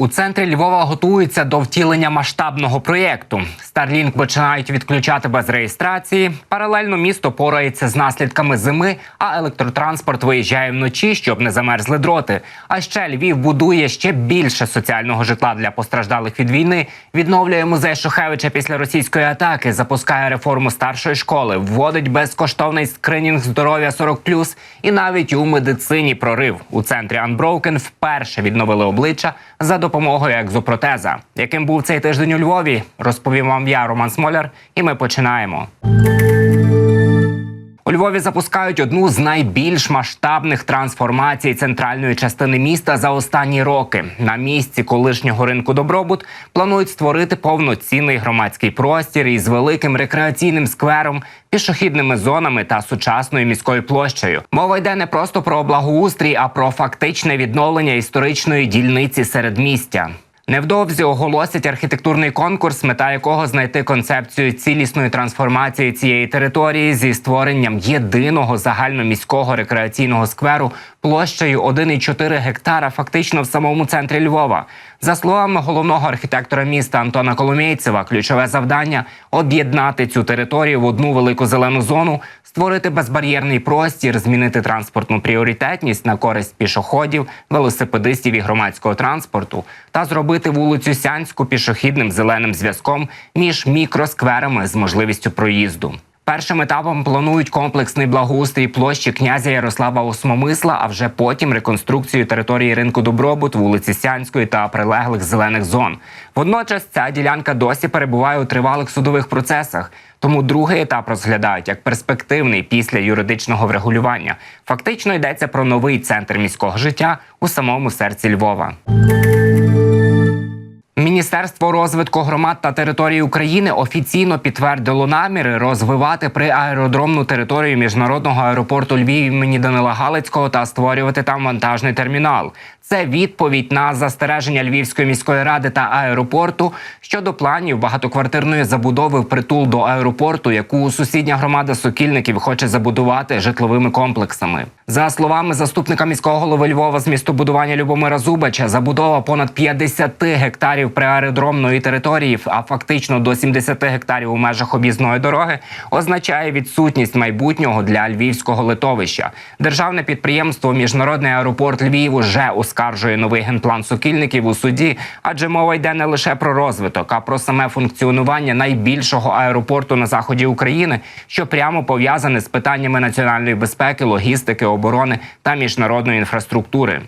У центрі Львова готуються до втілення масштабного проєкту. Starlink починають відключати без реєстрації. Паралельно місто порається з наслідками зими, а електротранспорт виїжджає вночі, щоб не замерзли дроти. А ще Львів будує ще більше соціального житла для постраждалих від війни. Відновлює музей Шухевича після російської атаки, запускає реформу старшої школи, вводить безкоштовний скринінг здоров'я 40+, і навіть у медицині прорив у центрі Unbroken вперше відновили обличчя за допомогою екзопротеза. Яким був цей тиждень у Львові, розповім вам я, Роман Смоляр, і ми починаємо. У Львові запускають одну з найбільш масштабних трансформацій центральної частини міста за останні роки. На місці колишнього ринку добробут планують створити повноцінний громадський простір із великим рекреаційним сквером, пішохідними зонами та сучасною міською площею. Мова йде не просто про благоустрій, а про фактичне відновлення історичної дільниці середмістя. Невдовзі оголосять архітектурний конкурс, мета якого знайти концепцію цілісної трансформації цієї території зі створенням єдиного загальноміського рекреаційного скверу площею 1,4 гектара, фактично в самому центрі Львова. За словами головного архітектора міста Антона Коломійцева, ключове завдання об'єднати цю територію в одну велику зелену зону, створити безбар'єрний простір, змінити транспортну пріоритетність на користь пішоходів, велосипедистів і громадського транспорту, та зробити вулицю Сянську пішохідним зеленим зв'язком між мікроскверами з можливістю проїзду. Першим етапом планують комплексний благоустрій площі князя Ярослава Осмомисла, а вже потім реконструкцію території ринку Добробут, вулиці Сянської та прилеглих зелених зон. Водночас ця ділянка досі перебуває у тривалих судових процесах. Тому другий етап розглядають як перспективний після юридичного врегулювання. Фактично йдеться про новий центр міського життя у самому серці Львова. Міністерство розвитку громад та територій України офіційно підтвердило наміри розвивати приаеродромну територію міжнародного аеропорту Львів імені Данила Галицького та створювати там вантажний термінал. Це відповідь на застереження Львівської міської ради та аеропорту щодо планів багатоквартирної забудови впритул до аеропорту, яку сусідня громада Сокільників хоче забудувати житловими комплексами. За словами заступника міського голови Львова з містобудування Любомира Зубача, забудова понад 50 гектарів приаеродромної території, а фактично до 70 гектарів у межах об'їзної дороги, означає відсутність майбутнього для львівського литовища. Державне підприємство Міжнародний аеропорт Львів уже оскаржує новий генплан сокільників у суді, адже мова йде не лише про розвиток, а про саме функціонування найбільшого аеропорту на заході України, що прямо пов'язане з питаннями національної безпеки, логістики, оборони та міжнародної інфраструктури.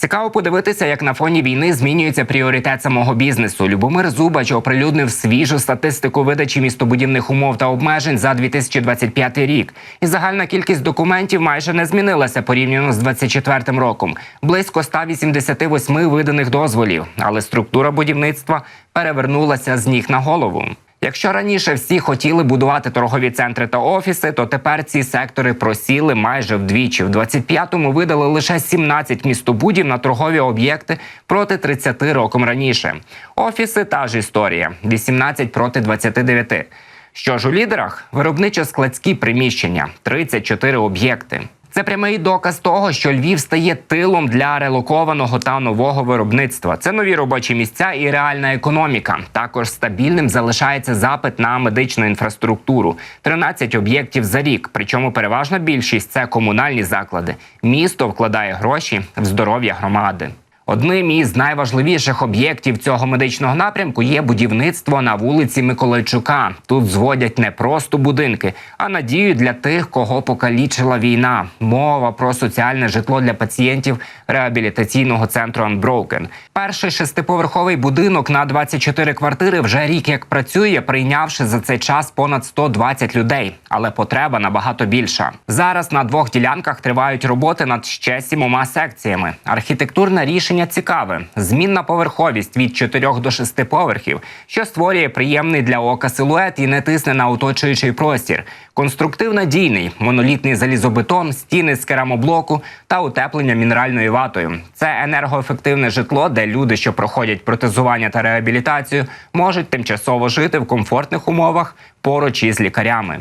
Цікаво подивитися, як на фоні війни змінюється пріоритет самого бізнесу. Любомир Зубач оприлюднив свіжу статистику видачі містобудівних умов та обмежень за 2025 рік. І загальна кількість документів майже не змінилася порівняно з 2024 роком. Близько 188 виданих дозволів, але структура будівництва перевернулася з ніг на голову. Якщо раніше всі хотіли будувати торгові центри та офіси, то тепер ці сектори просіли майже вдвічі. В 25-му видали лише 17 містобудів на торгові об'єкти проти 30 роком раніше. Офіси та ж історія 18 проти 29. Що ж у лідерах виробничо-складські приміщення 34 об'єкти. Це прямий доказ того, що Львів стає тилом для релокованого та нового виробництва. Це нові робочі місця і реальна економіка. Також стабільним залишається запит на медичну інфраструктуру. 13 об'єктів за рік. Причому переважна більшість це комунальні заклади. Місто вкладає гроші в здоров'я громади. Одним із найважливіших об'єктів цього медичного напрямку є будівництво на вулиці Миколайчука. Тут зводять не просто будинки, а надію для тих, кого покалічила війна. Мова про соціальне житло для пацієнтів реабілітаційного центру Unbroken. Перший шестиповерховий будинок на 24 квартири вже рік як працює, прийнявши за цей час понад 120 людей. Але потреба набагато більша. Зараз на двох ділянках тривають роботи над ще сімома секціями. Архітектурне рішення цікаве: змінна поверховість від 4 до 6 поверхів, що створює приємний для ока силует і не тисне на оточуючий простір. Конструктив надійний, монолітний залізобетон, стіни з керамоблоку та утеплення мінеральною ватою. Це енергоефективне житло, де люди, що проходять протезування та реабілітацію, можуть тимчасово жити в комфортних умовах поруч із лікарями.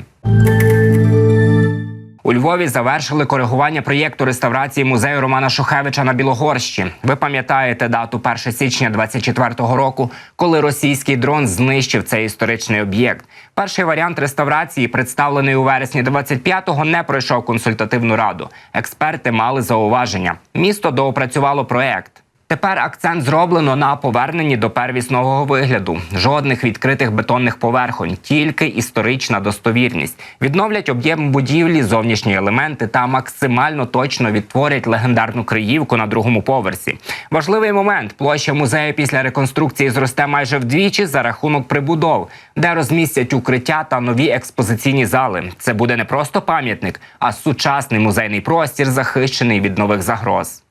У Львові завершили коригування проєкту реставрації музею Романа Шухевича на Білогорщі. Ви пам'ятаєте дату 1 січня 24-го року, коли російський дрон знищив цей історичний об'єкт. Перший варіант реставрації, представлений у вересні 25-го, не пройшов консультативну раду. Експерти мали зауваження. Місто доопрацювало проєкт. Тепер акцент зроблено на поверненні до первісного вигляду. Жодних відкритих бетонних поверхонь, тільки історична достовірність. Відновлять об'єм будівлі, зовнішні елементи та максимально точно відтворять легендарну криївку на другому поверсі. Важливий момент: площа музею після реконструкції зросте майже вдвічі за рахунок прибудов, де розмістять укриття та нові експозиційні зали. Це буде не просто пам'ятник, а сучасний музейний простір, захищений від нових загроз.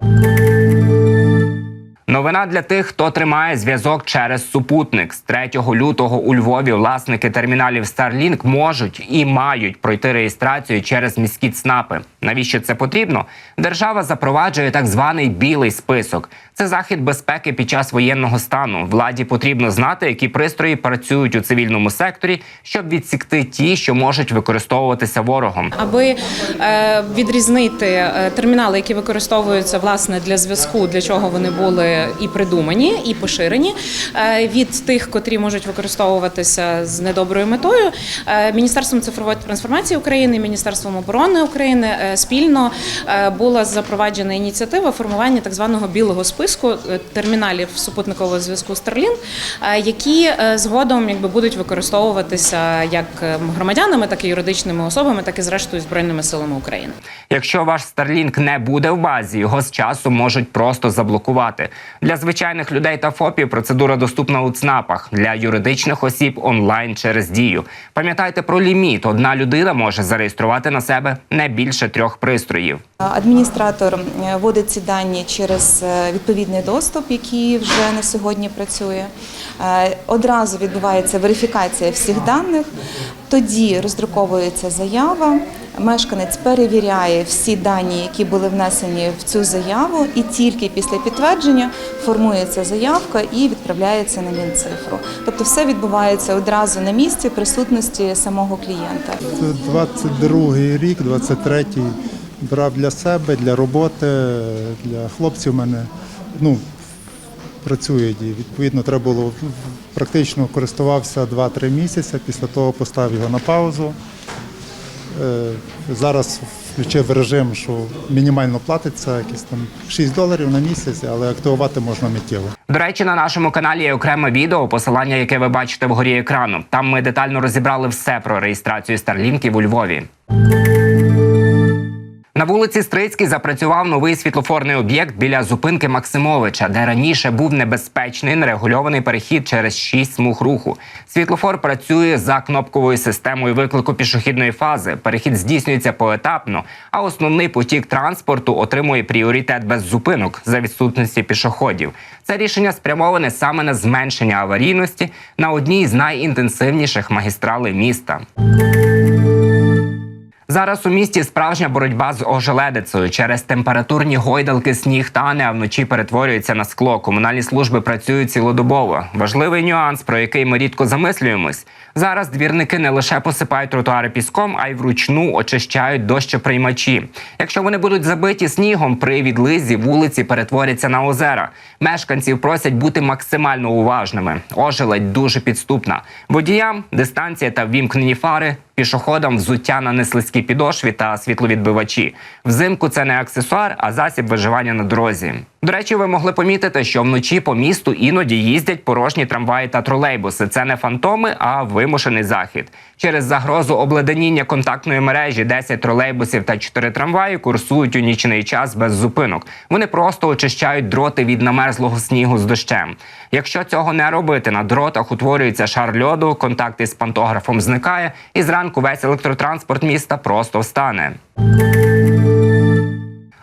Новина для тих, хто тримає зв'язок через супутник. З 3 лютого у Львові власники терміналів Starlink можуть і мають пройти реєстрацію через міські ЦНАПи. Навіщо це потрібно? Держава запроваджує так званий білий список. Це захід безпеки під час воєнного стану. Владі потрібно знати, які пристрої працюють у цивільному секторі, щоб відсікти ті, що можуть використовуватися ворогом. аби е, відрізнити е, термінали, які використовуються власне для зв'язку, для чого вони були і придумані, і поширені, е, від тих, котрі можуть використовуватися з недоброю метою. Е, Міністерством цифрової трансформації України, Міністерством оборони України е, спільно була запроваджена ініціатива формування так званого білого списку терміналів супутникового зв'язку Starlink, які згодом якби будуть використовуватися як громадянами, так і юридичними особами, так і зрештою збройними силами України. Якщо ваш Starlink не буде в базі, його з часу можуть просто заблокувати. Для звичайних людей та ФОПів процедура доступна у ЦНАПах, для юридичних осіб онлайн через дію. Пам'ятайте про ліміт: одна людина може зареєструвати на себе не більше трьох пристроїв. Адміністратор е, вводить ці дані через е, відповідний доступ, який вже на сьогодні працює. Е, Одразу відбувається верифікація всіх даних, тоді роздруковується заява. Мешканець перевіряє всі дані, які були внесені в цю заяву, і тільки після підтвердження формується заявка і відправляється на Мінцифру. Тобто все відбувається одразу на місці присутності самого клієнта. Це 22-й рік, 23-й брав для себе, для роботи, для хлопців. Мене ну, працюють і відповідно треба було практично користувався 2-3 місяці. Після того поставив його на паузу. Е, Зараз включив режим, що мінімально платиться якісь там 6 доларів на місяць, але активувати можна миттєво. До речі, на нашому каналі є окреме відео, посилання, яке ви бачите вгорі екрану. Там ми детально розібрали все про реєстрацію старлінків у Львові. На вулиці Стрицькій запрацював новий світлофорний об'єкт біля зупинки Максимовича, де раніше був небезпечний нерегульований перехід через шість смуг руху. Світлофор працює за кнопковою системою виклику пішохідної фази. Перехід здійснюється поетапно, а основний потік транспорту отримує пріоритет без зупинок за відсутності пішоходів. Це рішення спрямоване саме на зменшення аварійності на одній з найінтенсивніших магістралей міста. Зараз у місті справжня боротьба з ожеледицею. Через температурні гойдалки сніг тане, а вночі перетворюється на скло. Комунальні служби працюють цілодобово. Важливий нюанс, про який ми рідко замислюємось. Зараз двірники не лише посипають тротуари піском, а й вручну очищають дощоприймачі. Якщо вони будуть забиті снігом, при відлизі вулиці перетворяться на озера. Мешканців просять бути максимально уважними. Ожеледь дуже підступна. Водіям дистанція та ввімкнені фари пішоходам взуття на неслизькій підошві та світловідбивачі. Взимку це не аксесуар, а засіб виживання на дорозі. До речі, ви могли помітити, що вночі по місту іноді їздять порожні трамваї та тролейбуси. Це не фантоми, а вимушений захід. Через загрозу обледеніння контактної мережі 10 тролейбусів та 4 трамваї курсують у нічний час без зупинок. Вони просто очищають дроти від намерзлого снігу з дощем. Якщо цього не робити, на дротах утворюється шар льоду, контакт із пантографом зникає, і зранку весь електротранспорт міста просто встане.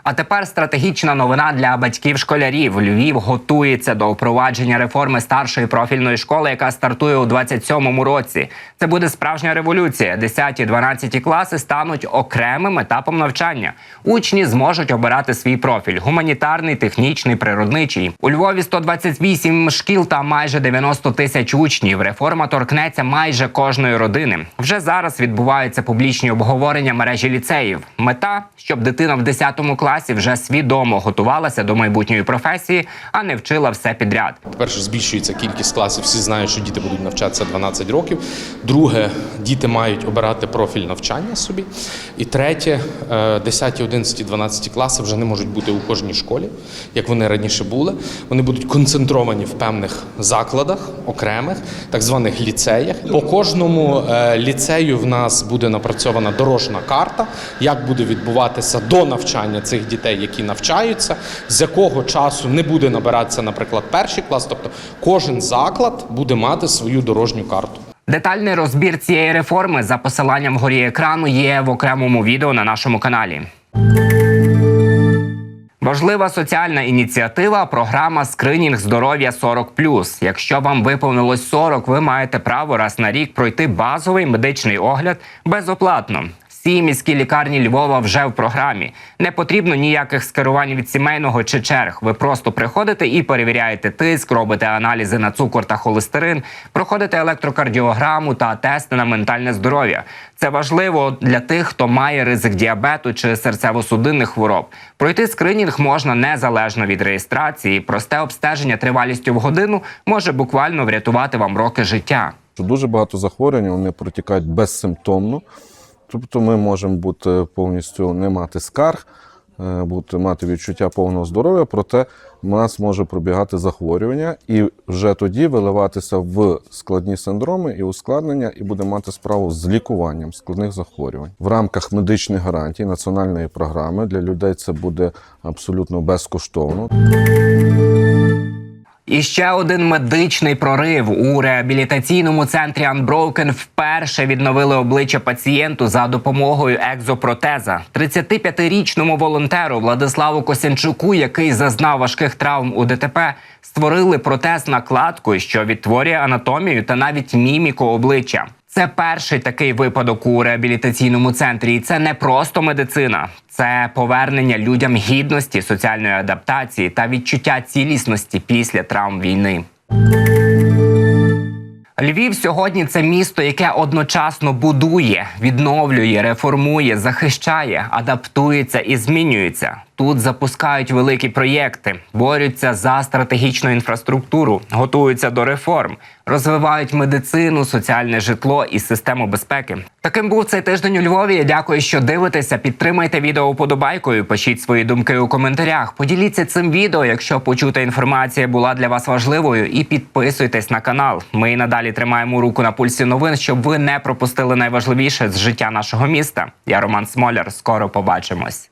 А тепер стратегічна новина для батьків школярів. Львів готується до впровадження реформи старшої профільної школи, яка стартує у 27-му році. Це буде справжня революція. 10-12 класи стануть окремим етапом навчання. Учні зможуть обирати свій профіль: гуманітарний, технічний, природничий. У Львові 128 шкіл та майже 90 тисяч учнів. Реформа торкнеться майже кожної родини. Вже зараз відбуваються публічні обговорення мережі ліцеїв. Мета, щоб дитина в 10 класі вже свідомо готувалася до майбутньої професії, а не вчила все підряд. По-перше, збільшується кількість класів. Всі знають, що діти будуть навчатися 12 років. Друге, діти мають обирати профіль навчання собі. І третє, е, 10, 11, 12 класи вже не можуть бути у кожній школі, як вони раніше були. Вони будуть концентровані в певних закладах, окремих, так званих ліцеях. По кожному е, ліцею в нас буде напрацьована дорожна карта, як буде відбуватися до навчання цих дітей, які навчаються, з якого часу не буде набиратися, наприклад, перший клас. Тобто кожен заклад буде мати свою дорожню карту. Детальний розбір цієї реформи за посиланням вгорі екрану є в окремому відео на нашому каналі. Важлива соціальна ініціатива програма Скринінг здоров'я 40+. Якщо вам виповнилось 40, ви маєте право раз на рік пройти базовий медичний огляд безоплатно. Всі міські лікарні Львова вже в програмі. Не потрібно ніяких скерувань від сімейного чи черг. Ви просто приходите і перевіряєте тиск, робите аналізи на цукор та холестерин, проходите електрокардіограму та тести на ментальне здоров'я. Це важливо для тих, хто має ризик діабету чи серцево-судинних хвороб. Пройти скринінг можна незалежно від реєстрації. Просте обстеження тривалістю в годину може буквально врятувати вам роки життя. дуже багато захворювань вони протікають безсимптомно. Тобто ми можемо бути повністю не мати скарг, е, бути мати відчуття повного здоров'я, проте в нас може пробігати захворювання і вже тоді виливатися в складні синдроми і ускладнення, і буде мати справу з лікуванням складних захворювань. В рамках медичних гарантій національної програми для людей це буде абсолютно безкоштовно. І ще один медичний прорив у реабілітаційному центрі Unbroken вперше відновили обличчя пацієнту за допомогою екзопротеза. 35-річному волонтеру Владиславу Косянчуку, який зазнав важких травм у ДТП, створили протез накладку, що відтворює анатомію та навіть міміку обличчя. Це перший такий випадок у реабілітаційному центрі, і це не просто медицина, це повернення людям гідності, соціальної адаптації та відчуття цілісності після травм війни. Львів сьогодні це місто, яке одночасно будує, відновлює, реформує, захищає, адаптується і змінюється. Тут запускають великі проєкти, борються за стратегічну інфраструктуру, готуються до реформ, розвивають медицину, соціальне житло і систему безпеки. Таким був цей тиждень у Львові. Дякую, що дивитеся. Підтримайте відео вподобайкою, пишіть свої думки у коментарях. Поділіться цим відео, якщо почута інформація була для вас важливою, і підписуйтесь на канал. Ми і надалі тримаємо руку на пульсі новин, щоб ви не пропустили найважливіше з життя нашого міста. Я Роман Смоляр. Скоро побачимось.